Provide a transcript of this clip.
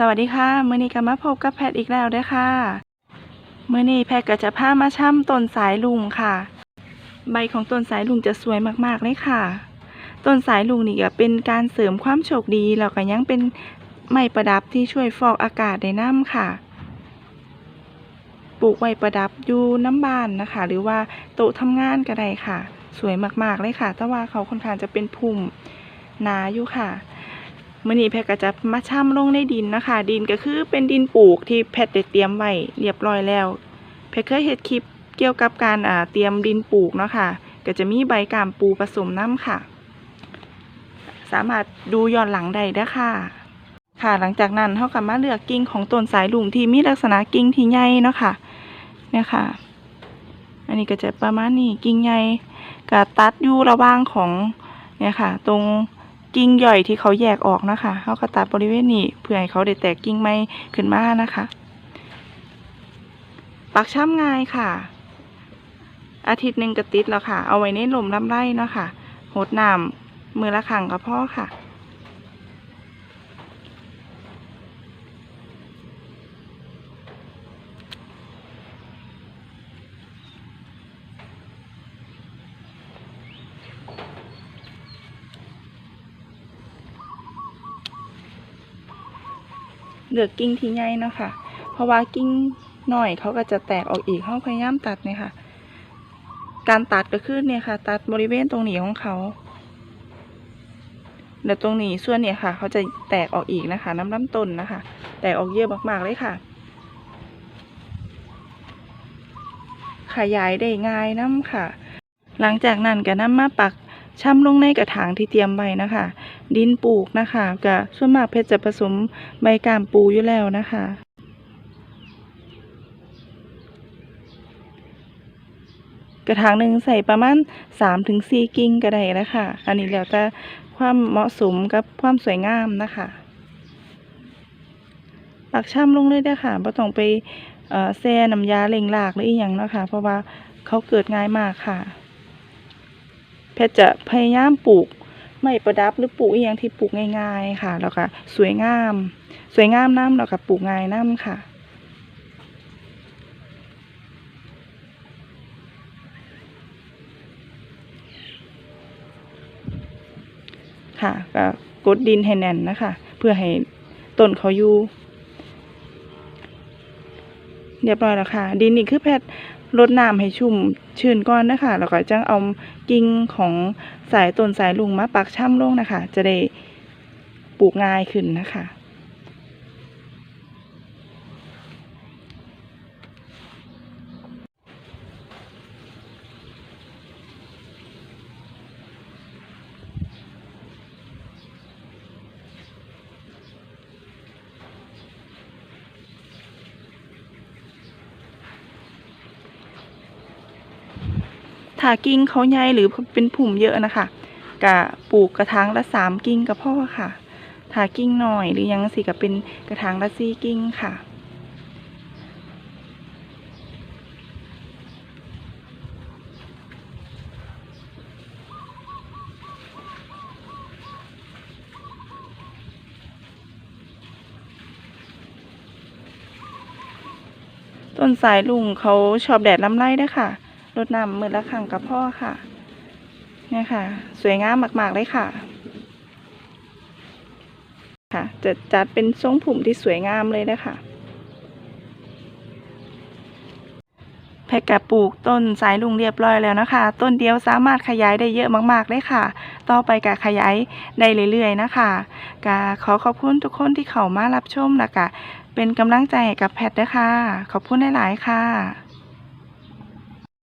สวัสดีค่ะมื้อนี้ก็มาพบกับแพทย์อีกแล้วด้อค่ะมื้อนี้แพทย์ก็จะพามาช่ำต้นสายลุงค่ะ ใบของต้นสายลุงจะสวยมากๆเลยค่ะต้นสายลุงนี่ก็เป็นการเสริมความโชคดีแล้วก็ยังเป็นไม้ประดับที่ช่วยฟอกอากาศได้น้ำค่ะ ปลูกไว้ประดับอยู่น้ำบานนะคะ หรือว่าโต๊ะทำงานก็ได้ค่ะ สวยมากๆเลยค่ะ แต่ว่าเขาค่อนข้างจะเป็นพุ่มหนาอยู่ค่ะ มื่อนี้แพทย์ก็จะมาช่ำลงในดินนะคะ ดินก็คือเป็นดินปลูกที่แพทย์ได้เตรียมไว้เรียบร้อยแล้ว แพทย์เคยเห็นคลิปเกี่ยวกับการเตรียมดินปลูกเนาะค่ะก็จะมีใบกามปูผสมน้ำค่ะ สามารถดูย้อนหลังได้ด้ค่ะ ค่ะหลังจากนั้นเขาก็มาเลือกกิ่งของต้นสายลุงที่มีลักษณะกิ่งที่ใหญ่เนาะค่ะเนี่ยค่ะ อันนี้ก็จะประมาณนี้กิ่งใหญ่ก็ตัดอยู่ระหว่างของเนี่ยค่ะ ตรง กิ่งย่อยที่เขาแยกออกนะคะเขาก็ตัดบริเวณนี้เพื่อให้เขาได้แตกกิ่งไม้ขึ้นมานะคะ ปักช่ำง่ายค่ะ อาทิตย์หนึ่งก็ติดแล้วค่ะ เอาไว้ในหล่มลำไรเนาะค่ะหดน้ำมือละคังก็พอค่ะ เลือกกิ่งที่ใหญ่เนาะค่ะ เพราะว่ากิ่งหน่อยเขาก็จะแตกออกอีกเขาพยายามตัดเนี่ยค่ะ การตัดก็คือเนี่ยค่ะ ตัดบริเวณตรงนี้ของเขาแล้วตรงนี้ส่วนเนี่ยค่ะ เขาจะแตกออกอีกนะคะ น้ำลำต้นนะคะ แตกออกเยอะมากๆเลยค่ะ ขยายได้ง่ายน้ำค่ะ หลังจากนั้นก็น้ำมาปัก ช่ำลงในกระถางที่เตรียมไว้นะคะ ดินปลูกนะคะก็ส่วนมากเพชรจะผสมใบกามปูอยู่แล้วนะคะกระถางหนึ่งใส่ประมาณสามถึงสี่กิ่งก็ได้นะคะอันนี้แล้วแต่ความเหมาะสมกับความสวยงามนะคะ ปักช่ำลงเลยได้ค่ะไม่ต้องไปแซ่น้ำยาเล่งลากหรืออีหยังนะคะเพราะว่าเขาเกิดง่ายมากค่ะ เพชรจะพยายามปลูกไม่ประดับหรือปลูกอีหยังที่ปลูกง่ายๆค่ะแล้วก็สวยงาม สวยงามน้ำแล้วก็ปลูกง่ายน้ำค่ะค่ะก็กดดินให้แน่นนะคะ เพื่อให้ต้นเขาอยู่เรียบร้อยแล้วค่ะ ดินนี่คือแพทย์ รดน้ำให้ชุ่มชื้นก่อนนะคะแล้วก็จังเอากิ่งของสายต้นสายลุงมาปักช่ำลงนะคะ จะได้ปลูกง่ายขึ้นนะคะ ถ้ากิ่งเขาใหญ่หรือเป็นผุ่มเยอะนะคะกะปลูกกระถางละสามกิ่งกับพ่อค่ะถ้ากิ่งหน่อยหรือยังสิก็เป็นกระถางละสี่กิ่งค่ะต้นสายลุงเขาชอบแดดลำไรเด้วยค่ะ รดน้ำมือละครั้งกับพ่อค่ะเนี่ยค่ะ สวยงามมากๆเลยค่ะ ค่ะจะจัดเป็นทรงผมที่สวยงามเลยนะคะแพกกะปลูกต้นสายลุงเรียบร้อยแล้วนะคะ ต้นเดียวสามารถขยายได้เยอะมากๆเลยค่ะ ต่อไปกะขยายได้เรื่อยๆนะคะกะขอขอบคุณทุกคนที่เข้ามารับชมและกะเป็นกำลังใจกับแพทย์ด้วยค่ะขอบคุณหลายๆค่ะ